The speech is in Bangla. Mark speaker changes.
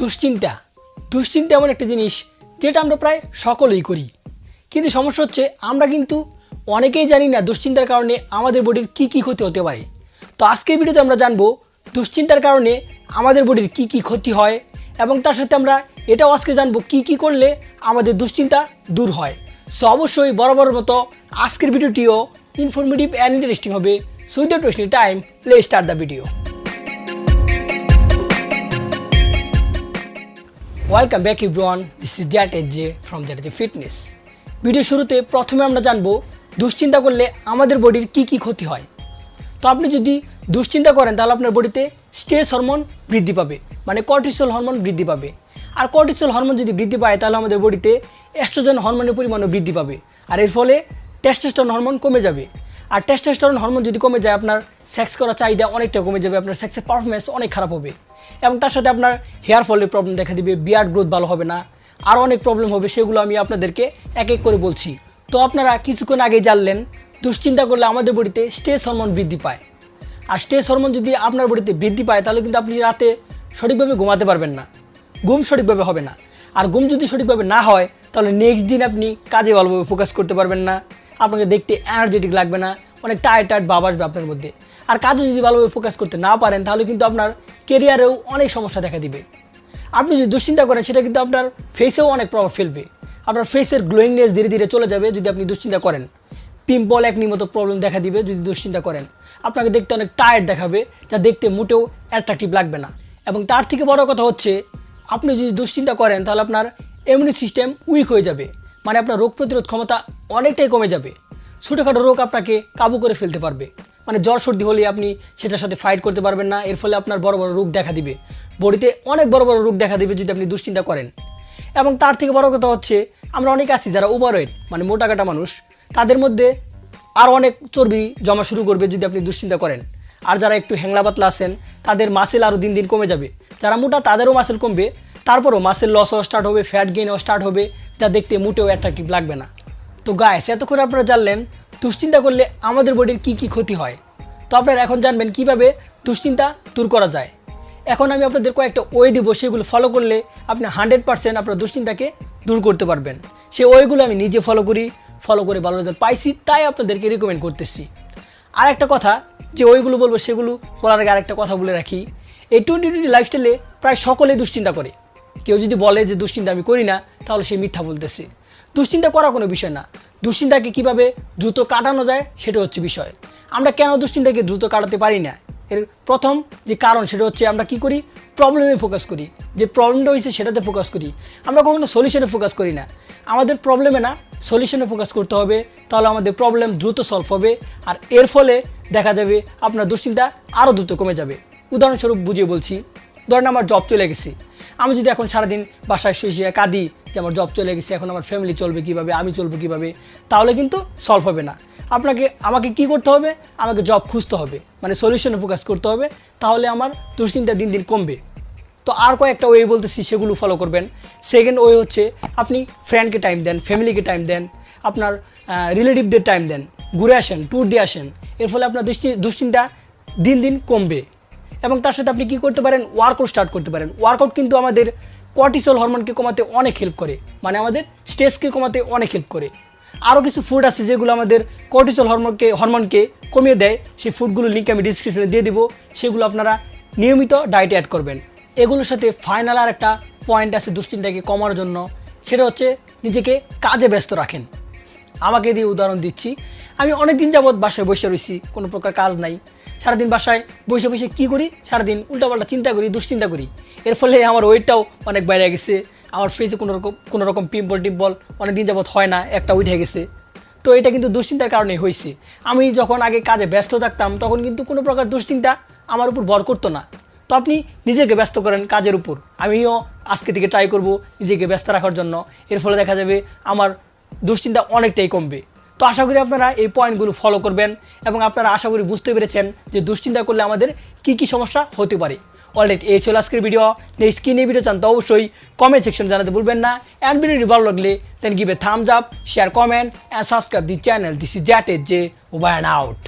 Speaker 1: দুশ্চিন্তা। দুশ্চিন্তা এমন একটা জিনিস যেটা আমরা প্রায় সকলেই করি। কিন্তু সমস্যা হচ্ছে আমরা কিন্তু অনেকেই জানি না দুশ্চিন্তার কারণে আমাদের বডির কী কী ক্ষতি হতে পারে। তো আজকের ভিডিওতে আমরা জানব দুশ্চিন্তার কারণে আমাদের বডির কী কী ক্ষতি হয় এবং তার সাথে আমরা এটাও আজকে জানব কী কী করলে আমাদের দুশ্চিন্তা দূর হয়। সো অবশ্যই বরাবর মতো আজকের ভিডিওটিও ইনফরমেটিভ অ্যান্ড ইন্টারেস্টিং হবে। সো উইদাউট ওয়েস্টিং টাইম লে start the video welcome back everyone this is Zat as J from Zat J fitness video শুরুতে প্রথমে আমরা জানব, দুশ্চিন্তা করলে আমাদের বডির কি কি ক্ষতি হয়? তো আপনি যদি দুশ্চিন্তা করেন, তাহলে আপনার বডিতে স্ট্রেস হরমোন বৃদ্ধি পাবে মানে কর্টিসল হরমোন বৃদ্ধি পাবে। আর কর্টিসল হরমোন যদি বৃদ্ধি পায়, তাহলে আমাদের বডিতে এস্ট্রোজেন হরমোনের পরিমাণও বৃদ্ধি পাবে। আর এর ফলে টেস্টোস্টেরন হরমোন কমে যাবে। আর টেস্টোস্টেরন হরমোন যদি কমে যায়, আপনার সেক্স করার চাহিদা অনেকটা কমে যাবে, আপনার সেক্সের পারফরমেন্স অনেক খারাপ হবে। এবং তার সাথে আপনার হেয়ার ফলের প্রবলেম দেখা দিবে বিয়ার্ড গ্রোথ ভালো হবে না আরও অনেক প্রবলেম হবে, সেগুলো আমি আপনাদেরকে এক এক করে বলছি। তো আপনারা কিছুক্ষণ আগে জানলেন, দুশ্চিন্তা করলে আমাদের বডিতে স্ট্রেস হরমোন বৃদ্ধি পায়। আর স্ট্রেস হরমোন যদি আপনার বডিতে বৃদ্ধি পায়, তাহলে কিন্তু আপনি রাতে সঠিকভাবে ঘুমাতে পারবেন না। ঘুম সঠিকভাবে হবে না। আর ঘুম যদি সঠিকভাবে না হয়, তাহলে নেক্সট দিন আপনি কাজে ভালোভাবে ফোকাস করতে পারবেন না। আপনাকে দেখতে এনার্জেটিক লাগবে না। অনেক টায়ার্ড টায়ার্ড ভাব আসবে আপনার মধ্যে। আর কাজে যদি ভালোভাবে ফোকাস করতে না পারেন, তাহলে কিন্তু আপনার কেরিয়ারেও অনেক সমস্যা দেখা দিবে। আপনি যদি দুশ্চিন্তা করেন, সেটা কিন্তু আপনার ফেসেও অনেক প্রভাব ফেলবে। আপনার ফেসের গ্লোয়িংনেস ধীরে ধীরে চলে যাবে যদি আপনি দুশ্চিন্তা করেন। পিম্পল একনি মতো প্রবলেম দেখা দিবে যদি দুশ্চিন্তা করেন। আপনাকে দেখতে অনেক টায়ার্ড দেখাবে, যা দেখতে মোটেও অ্যাট্রাকটিভ লাগবে না। এবং তার থেকে বড় কথা হচ্ছে, আপনি যদি দুশ্চিন্তা করেন, তাহলে আপনার ইমিউনি সিস্টেম উইক হয়ে যাবে। মানে আপনার রোগ প্রতিরোধ ক্ষমতা অনেকটাই কমে যাবে। ছোটোখাটো রোগ আপনাকে কাবু করে ফেলতে পারবে। মানে জ্বর সর্দি হলে আপনি সেটার সাথে ফাইট করতে পারবেন না, এর ফলে আপনার বড় বড় রোগ দেখা দিবে। বডিতে অনেক বড় বড় রোগ দেখা দিবে যদি আপনি দুশ্চিন্তা করেন। এবং তার থেকে বড় কথা হচ্ছে, আমরা অনেক আছি যারা ওভারওয়েট মানে মোটাকাটা মানুষ। তাদের মধ্যে আরও অনেক চর্বি জমা শুরু করবে যদি আপনি দুশ্চিন্তা করেন। আর যারা একটু হ্যাংলা পাতলা আছেন, তাদের মাসেল আরও দিন দিন কমে যাবে। যারা মোটা, তাদেরও মাসেল কমবে। তারপরও মাসেল লস হওয়া স্টার্ট হবে ফ্যাট গেইনও স্টার্ট হবে, যা দেখতে মোটেও অ্যাট্রাকটিভ লাগবে না। তো গায়েস এতক্ষণ আপনারা জানলেন, দুশ্চিন্তা করলে আমাদের বডির কি কি ক্ষতি হয়। তো আপনারা এখন জানবেন কীভাবে দুশ্চিন্তা দূর করা যায়। এখন আমি আপনাদের কয়েকটা ওয়ে দিব, সেগুলো ফলো করলে আপনি হান্ড্রেড পার্সেন্ট আপনার দুশ্চিন্তাকে দূর করতে পারবেন। সেই ওয়েগুলো আমি নিজে ফলো করি ফলো করে ভালো রেজাল্ট পাইছি, তাই আপনাদেরকে রিকমেন্ড করতেছি। আর একটা কথা, যে ওইগুলো বলব, সেগুলো বলার আগে আরেকটা কথা বলে রাখি। এই টোয়েন্টি টোয়েন্টি লাইফস্টাইলে প্রায় সকলেই দুশ্চিন্তা করে। কেউ যদি বলে যে দুশ্চিন্তা আমি করি না, তাহলে সে মিথ্যা বলতেছে। দুশ্চিন্তা করা কোনো বিষয় না। দুশ্চিন্তাকে কীভাবে দ্রুত কাটানো যায় সেটা হচ্ছে বিষয়। আমরা কেন দুশ্চিন্তাকে দ্রুত কাটাতে পারি না? এর প্রথম যে কারণ সেটা হচ্ছে আমরা কি করি? প্রবলেমে ফোকাস করি। যে প্রবলেমটা হয়েছে সেটাতে ফোকাস করি। আমরা কখনো সলিউশনে ফোকাস করি না। আমাদের প্রবলেমে না সলিউশনে ফোকাস করতে হবে, তাহলে আমাদের প্রবলেম দ্রুত সলভ হবে আর এর ফলে দেখা যাবে আপনার দুশ্চিন্তা আরও দ্রুত কমে যাবে। উদাহরণস্বরূপ বুঝিয়ে বলছি, ধরেন আমার জব চলে গেছে। আমি যদি এখন সারাদিন বাসায় শুয়ে শুয়ে কাঁদি যে আমার জব চলে গেছে, এখন আমার ফ্যামিলি চলবে কীভাবে, আমি চলবো কীভাবে, তাহলে কিন্তু সলভ হবে না। আপনাকে, আমাকে কি করতে হবে? আমাকে জব খুঁজতে হবে। মানে সলিউশনে ফোকাস করতে হবে। তাহলে আমার দুশ্চিন্তা দিন দিন কমবে। তো আর কয়েকটা ওয়ে বলতেছি, সেগুলো ফলো করবেন। সেকেন্ড ওয়ে হচ্ছে, আপনি ফ্রেন্ডকে টাইম দেন ফ্যামিলিকে টাইম দেন, আপনার রিলেটিভদের টাইম দেন, ঘুরে আসেন ট্যুর দিয়ে আসেন। এর ফলে আপনার দৃষ্টি দুশ্চিন্তা দিন দিন কমবে। এবং তার সাথে আপনি কি করতে পারেন? ওয়ার্কআউট স্টার্ট করতে পারেন। ওয়ার্কআউট কিন্তু আমাদের কর্টিসল হরমোনকে কমাতে অনেক হেল্প করে। মানে আমাদের স্ট্রেসকে কমাতে অনেক হেল্প করে। আরও কিছু ফুড আছে যেগুলো আমাদের কর্টিসল হরমোনকে হরমোনকে কমিয়ে দেয়। সেই ফুডগুলো লিঙ্ক আমি ডিসক্রিপশনে দিয়ে দেবো। সেগুলো আপনারা নিয়মিত ডায়েটে অ্যাড করবেন। এগুলোর সাথে ফাইনাল আর একটা পয়েন্ট আছে দুশ্চিন্তাকে কমানোর জন্য। সেটা হচ্ছে নিজেকে কাজে ব্যস্ত রাখেন। আমাকে দিয়ে উদাহরণ দিচ্ছি। আমি অনেক দিন যাবৎ বাসায় বসে রয়েছি কোনো প্রকার কাজ নাই। সারাদিন বাসায় বসে বসে কী করি? সারাদিন উল্টাপাল্টা চিন্তা করি, দুশ্চিন্তা করি। এর ফলে আমার ওয়েটটাও অনেক বাইরে গেছে, আমার ফেসে কোনো রকম কোনো রকম পিম্পল টিম্পল অনেক দিন যাবৎ হয় না, একটা উঠে গেছে। তো এটা কিন্তু দুশ্চিন্তার কারণে হয়েছে। আমি যখন আগে কাজে ব্যস্ত থাকতাম, তখন কিন্তু কোনো প্রকার দুশ্চিন্তা আমার উপর ভর করতো না। তো আপনি নিজেকে ব্যস্ত করেন কাজের উপর। আমিও আজকে থেকে ট্রাই করব নিজেকে ব্যস্ত রাখার জন্য। এর ফলে দেখা যাবে আমার দুশ্চিন্তা অনেকটাই কমবে। তো আশা করি আপনারা এই পয়েন্টগুলো ফলো করবেন এবং আপনারা আশা করি বুঝতে পেরেছেন যে দুশ্চিন্তা করলে আমাদের কি কি সমস্যা হতে পারে। অলরেডি এই ছিল আজকের ভিডিও নেক্সট কী নিয়ে ভিডিও চান তো অবশ্যই কমেন্ট সেকশন জানাতে ভুলবেন না। অ্যান্ড ভিডিওটি ভালো লাগলে then give a thumbs up share comment and subscribe the channel this is Zat as J over and out